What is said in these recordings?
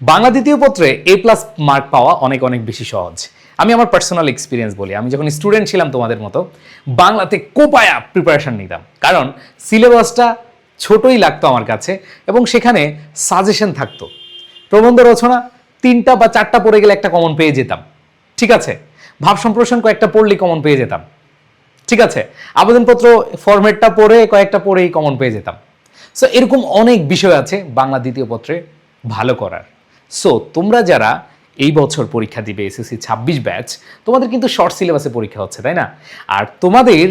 বাংলা দ্বিতীয় পত্রে এ plus mark পাওয়া অনেক অনেক বেশি সহজ। আমি আমার পার্সোনাল এক্সপিরিয়েন্স বলি। আমি যখন স্টুডেন্ট ছিলাম তোমাদের মতো, বাংলাতে কোপায়া প্রিপারেশন নিতাম। কারণ সিলেবাসটা ছোটই লাগতো আমার কাছে এবং সেখানে সাজেশন থাকতো। প্রবন্ধ রচনা, তিনটা বা চারটা পড়ে গেলে একটা কমন পেয়ে যেতাম। ঠিক আছে? ভাব সম্প্রসারণ কয়েকটা পড়লেই কমন পেয়ে যেতাম। ঠিক আছে? আবেদনপত্র ফরম্যাটটা পড়ে কয়েকটা পড়েই কমন পেয়ে যেতাম। সো এরকম অনেক বিষয় আছে বাংলা দ্বিতীয় পত্রে ভালো করার। সো তোমরা যারা এই বছর পরীক্ষা দিবে এসএসসি ছাব্বিশ ব্যাচ তোমাদের কিন্তু শর্ট সিলেবাসে পরীক্ষা হচ্ছে, তাই না? আর তোমাদের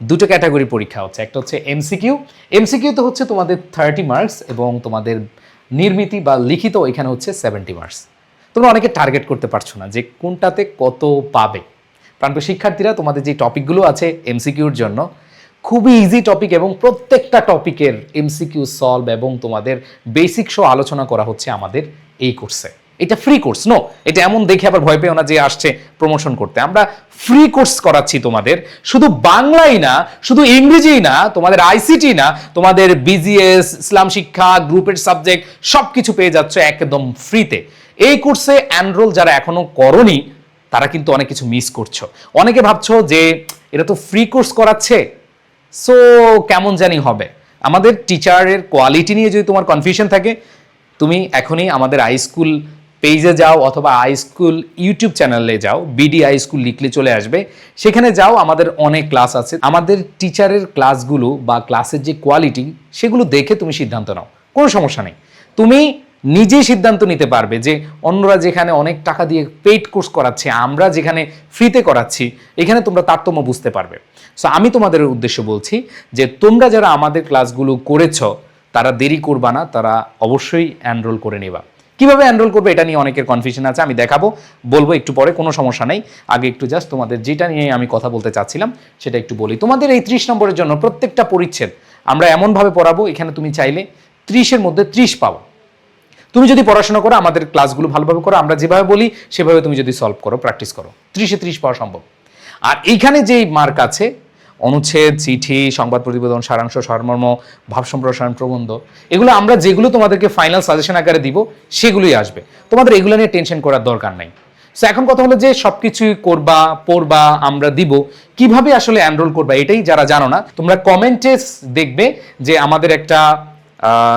দুটো ক্যাটাগরি পরীক্ষা হচ্ছে, একটা হচ্ছে এমসিকিউ এমসিকিউ তো হচ্ছে তোমাদের থার্টি মার্কস এবং তোমাদের নির্মিতি বা লিখিত এখানে হচ্ছে সেভেন্টি মার্কস তোমরা অনেকে টার্গেট করতে পারছ না যে কোনটাতে কত পাবে। প্রান্ত শিক্ষার্থীরা, তোমাদের যে টপিকগুলো আছে এমসিকিউর জন্য, খুবই ইজি টপিক এবং প্রত্যেকটা টপিকের এমসিকিউ সলভ এবং তোমাদের বেসিক শো আলোচনা করা হচ্ছে আমাদের এই কোর্সে এটা ফ্রি কোর্স নো এটা এমন দেখে আবার ভয় পেও না যে আসছে প্রমোশন করতে। আমরা ফ্রি কোর্স করাচ্ছি তোমাদের। শুধু বাংলাই না, শুধু ইংরেজিই না, তোমাদের আইসিটি না, তোমাদের বিজিএস ইসলাম শিক্ষা গ্রুপের সাবজেক্ট সব কিছু পেয়ে যাচ্ছ একদম ফ্রিতে এই কোর্সে এনরোল যারা এখনও করনি, তারা কিন্তু অনেক কিছু মিস করছ। অনেকে ভাবছ যে এটা তো ফ্রি কোর্স করাচ্ছে সো কেমন জানি হবে? আমাদের টিচারের কোয়ালিটি নিয়ে যদি তোমার কনফিউশন থাকে তুমি এখনই আমাদের আই স্কুল পেজে যাও অথবা আই স্কুল ইউটিউব চ্যানেলে যাও বিডি হাই স্কুল লিখলে চলে আসবে। সেখানে যাও, আমাদের অনেক ক্লাস আছে। আমাদের টিচারের ক্লাসগুলো বা ক্লাসের যে কোয়ালিটি সেগুলো দেখে তুমি সিদ্ধান্ত নাও। কোনো সমস্যা নেই। তুমি নিজেই সিদ্ধান্ত নিতে পারবে যে অন্যরা যেখানে অনেক টাকা দিয়ে পেইড কোর্স করাচ্ছে, আমরা যেখানে ফ্রিতে করাচ্ছি, এখানে তোমরা তারতম্য বুঝতে পারবে। সো আমি তোমাদের উদ্দেশ্য বলছি যে তোমরা যারা আমাদের ক্লাসগুলো করেছ তারা দেরি করবা না, তারা অবশ্যই এনরোল করে নেবা। কীভাবে এনরোল করবে এটা নিয়ে অনেকের কনফিউশন আছে, আমি দেখাবো। বলব একটু পরে, কোনো সমস্যা নেই। আগে একটু জাস্ট তোমাদের যেটা নিয়ে আমি কথা বলতে চাচ্ছিলাম, সেটা একটু বলি। তোমাদের এই ত্রিশ নম্বরের জন্য প্রত্যেকটা পরিচ্ছেদ আমরা এমনভাবে পড়াবো, এখানে তুমি চাইলে ত্রিশের মধ্যে ত্রিশ পাবো তুমি যদি পড়াশোনা করো, আমাদের ক্লাসগুলো ভালোভাবে করো, আমরা যেভাবে বলি, সেভাবে তুমি যদি সলভ করো প্র্যাকটিস করো। ত্রিশে ত্রিশ পাওয়া সম্ভব। আর এইখানে যেই মার্ক আছে অনুচ্ছেদ, চিঠি, সংবাদ প্রতিবেদন, সারাংশ, সারমর্ম, ভাব সম্প্রসারণ, প্রবন্ধ, এগুলো আমরা যেগুলো তোমাদেরকে ফাইনাল সাজেশন আকারে দিব, সেগুলোই আসবে। তোমাদের এগুলো নিয়ে টেনশন করার দরকার নাই। সো এখন কথা হলো যে সব কিছুই করবা, পড়বা, আমরা দিব, কীভাবে আসলে এনরোল করবা, এটাই যারা জানো না, তোমরা কমেন্টে দেখবে যে আমাদের একটা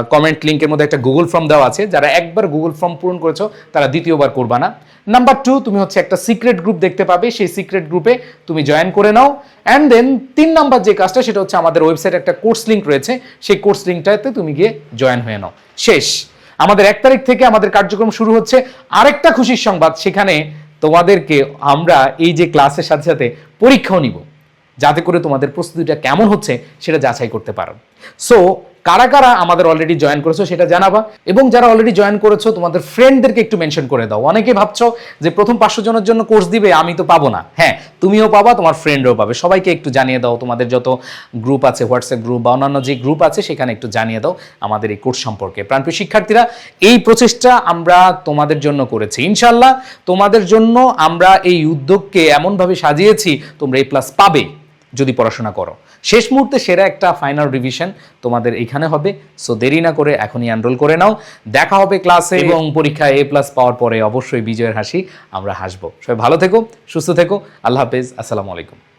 কমেন্ট লিঙ্কের মধ্যে একটা গুগল ফর্ম দেওয়া আছে। যারা একবার গুগল ফর্ম পূরণ করেছ, তারা দ্বিতীয়বার করবা না। নাম্বার টু তুমি হচ্ছে একটা সিক্রেট গ্রুপ দেখতে পাবে। সেই সিক্রেট গ্রুপে তুমি জয়েন করে নাও। অ্যান্ড দেন তিন নাম্বার যে কাজটা, সেটা হচ্ছে আমাদের ওয়েবসাইটে একটা কোর্স লিঙ্ক রয়েছে। সেই কোর্স লিঙ্কটাতে তুমি গিয়ে জয়েন হয়ে নাও। শেষ। আমাদের এক তারিখ থেকে আমাদের কার্যক্রম শুরু হচ্ছে। আরেকটা খুশির সংবাদ, সেখানে তোমাদেরকে আমরা এই যে ক্লাসের সাথে সাথে পরীক্ষাও নিব। যাতে করে তোমাদের প্রস্তুতিটা কেমন হচ্ছে, সেটা যাচাই করতে পারো। সো কারা কারা আমাদের অলরেডি জয়েন করেছ সেটা জানাবা। এবং যারা অলরেডি জয়েন করেছ, তোমাদের ফ্রেন্ডদেরকে একটু মেনশন করে দাও। অনেকে ভাবছ যে প্রথম পাঁচশো জনের জন্য কোর্স দিবে, আমি তো পাবো না। হ্যাঁ তুমিও পাবা, তোমার ফ্রেন্ডও পাবে। সবাইকে একটু জানিয়ে দাও, তোমাদের যত গ্রুপ আছে হোয়াটসঅ্যাপ গ্রুপ বা অন্যান্য যে গ্রুপ আছে, সেখানে একটু জানিয়ে দাও আমাদের এই কোর্স সম্পর্কে। প্রাণপ্রিয় শিক্ষার্থীরা, এই প্রচেষ্টা আমরা তোমাদের জন্য করেছি। ইনশাল্লাহ তোমাদের জন্য আমরা এই উদ্যোগকে এমনভাবে সাজিয়েছি, তোমরা এই প্লাস পাবে। যদি পড়াশোনা করো। শেষ মুহূর্তে সেরা একটা ফাইনাল রিভিশন তোমাদের এখানে হবে। সো দেরি না করে এখনই এনরোল করে নাও। দেখা হবে ক্লাসে এবং পরীক্ষা এ প্লাস পাওয়ার পরে অবশ্যই বিজয়ের হাসি আমরা হাসবো। সবাই ভালো থেকো সুস্থ থেকো। আল্লাহ হাফেজ। আসসালামু আলাইকুম।